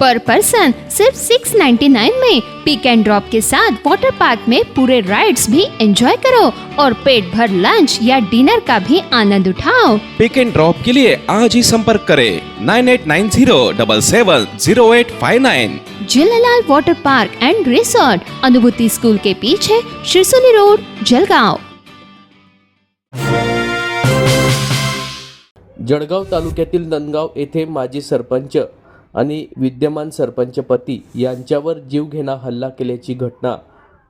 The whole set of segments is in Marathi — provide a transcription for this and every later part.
पर पर्सन सिर्फ़ 699 में पिक एंड ड्रॉप के साथ वाटर पार्क में पूरे राइड्स भी एंजॉय करो और पेट भर लंच या डिनर का भी आनंद उठाओ। पिक एंड ड्रॉप के लिए आज ही संपर्क करें nine eight nine zero double seven zero eight five nine Jhulelal water park and resort Anubhuti school के पीछे शिरसोली रोड जलगांव। जळगाव तालुक्यातील नंदगाव येथे माजी सरपंच आणि विद्यमान सरपंचपती यांच्यावर जीवघेणा हल्ला केल्याची घटना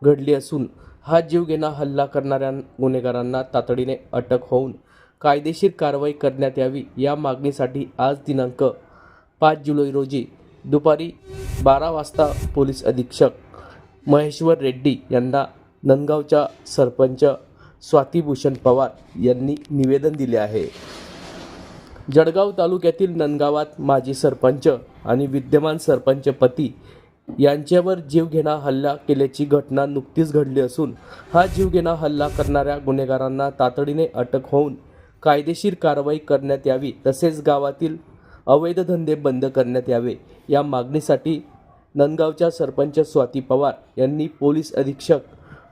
घडली असून हा जीवघेणा हल्ला करणाऱ्या गुन्हेगारांना तातडीने अटक होऊन कायदेशीर कारवाई करण्यात यावी या मागणीसाठी आज दिनांक पाच जुलै रोजी दुपारी बारा वाजता पोलीस अधीक्षक महेश्वर रेड्डी यांना नंदगावच्या सरपंच स्वातीभूषण पवार यांनी निवेदन दिले आहे. जळगाव तालुक्यातील नंदगावात माजी सरपंच आणि विद्यमान सरपंच पती यांच्यावर जीवघेणा हल्ला केल्याची घटना नुकतीच घडली असून हा जीवघेणा हल्ला करणाऱ्या गुन्हेगारांना तातडीने अटक होऊन कायदेशीर कारवाई करण्यात यावी तसेच गावातील अवैध धंदे बंद करण्यात यावे या मागणीसाठी नंदगावच्या सरपंच स्वाती पवार यांनी पोलीस अधीक्षक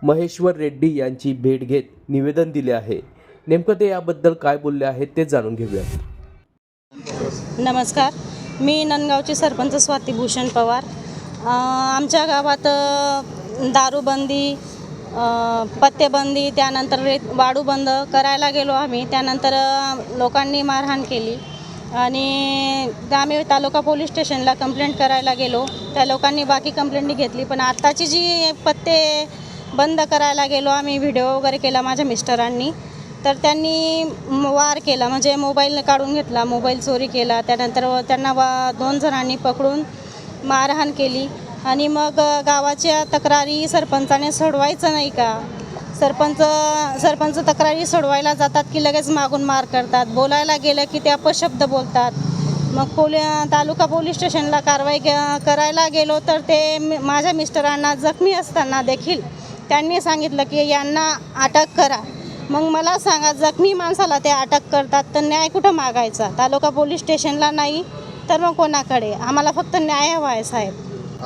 महेश्वर रेड्डी यांची भेट घेत निवेदन दिले आहे. नेमकं ते याबद्दल काय बोलले आहेत ते जाणून घेऊया नमस्कार. मी नंदगावची सरपंच स्वाती भूषण पवार आमच्या गावात दारूबंदी पत्तेबंदी त्यानंतर रेत वाडू बंद करायला गेलो आम्ही. त्यानंतर लोकांनी मारहाण केली. आणि आम्ही तालुका पोलीस स्टेशनला कंप्लेंट करायला गेलो. त्या लोकांनी बाकी कंप्लेंट घेतली. पण आत्ताची जी पत्ते बंद करायला गेलो आम्ही व्हिडिओ वगैरे केला माझ्या मिस्टरांनी. तर त्यांनी वार केला म्हणजे मोबाईल काढून घेतला मोबाईल चोरी केला त्यानंतर त्यांना वा दोन जणांनी पकडून मारहाण केली. आणि मग गावाच्या तक्रारी सरपंचाने सोडवायचं नाही का? सरपंच सरपंच तक्रारी सोडवायला जातात की लगेच मागून मार करतात. बोलायला गेलं की ते अपशब्द बोलतात. मग पोलि तालुका पोलीस स्टेशनला कारवाई करायला गेलो तर ते माझ्या मिस्टरांना जखमी असताना देखील त्यांनी सांगितलं की यांना अटक करा. मग मला सांगा जखमी माणसाला ते अटक करतात तर न्याय कुठं मागायचा? तालुका पोलीस स्टेशनला नाही तर मग कोणाकडे? आम्हाला फक्त न्याय हवा आहे साहेब.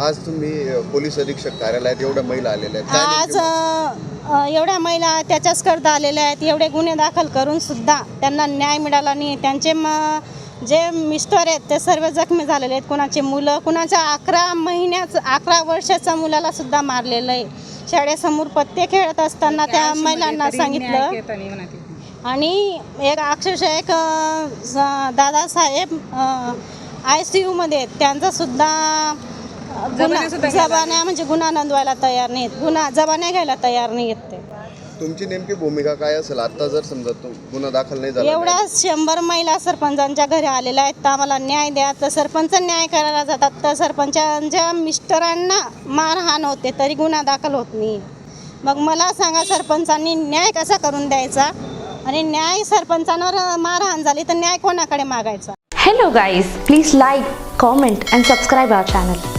आज तुम्ही पोलीस अधीक्षक कार्यालयात एवढ्या महिला आलेल्या आहेत. काय आज नेमकी- अ, अ, एवढ्या महिला त्याच्याच करता आलेल्या आहेत एवढे गुन्हे दाखल करून सुद्धा त्यांना न्याय मिळाला नाही. त्यांचे म जे मिस्टर आहेत ते सर्व जखमी झालेले आहेत. कुणाचे मुलं कुणाच्या अकरा महिन्याचं अकरा वर्षाच्या मुलाला सुद्धा मारलेलं आहे. शाळेसमोर पत्ते खेळत असताना त्या महिलांना सांगितलं. आणि एक अक्षरशः एक दादासाहेब आय सी यूमध्ये आहेत त्यांचा सुद्धा गुन्हा जबान्या म्हणजे गुन्हा नोंदवायला तयार नाहीत. गुन्हा जबान्या घ्यायला तयार नाही आहेत ते. तुमची नेमकी भूमिका काय असेल? आता जर समजा तू गुन्हा दाखल नाही झाला एवढ्या शंभर महिला सरपंचांच्या घरी आलेल्या आहेत तर आम्हाला न्याय द्या. तर सरपंच न्याय करायला जातात तर सरपंचांच्या मिस्टरांना मारहाण होते तरी गुन्हा दाखल होत नाही. मग मला सांगा सरपंचांनी न्याय कसा करून द्यायचा? आणि न्याय सरपंचांवर मारहाण झाली तर न्याय कोणाकडे मागायचा? Hello guys, please like, comment and subscribe our channel.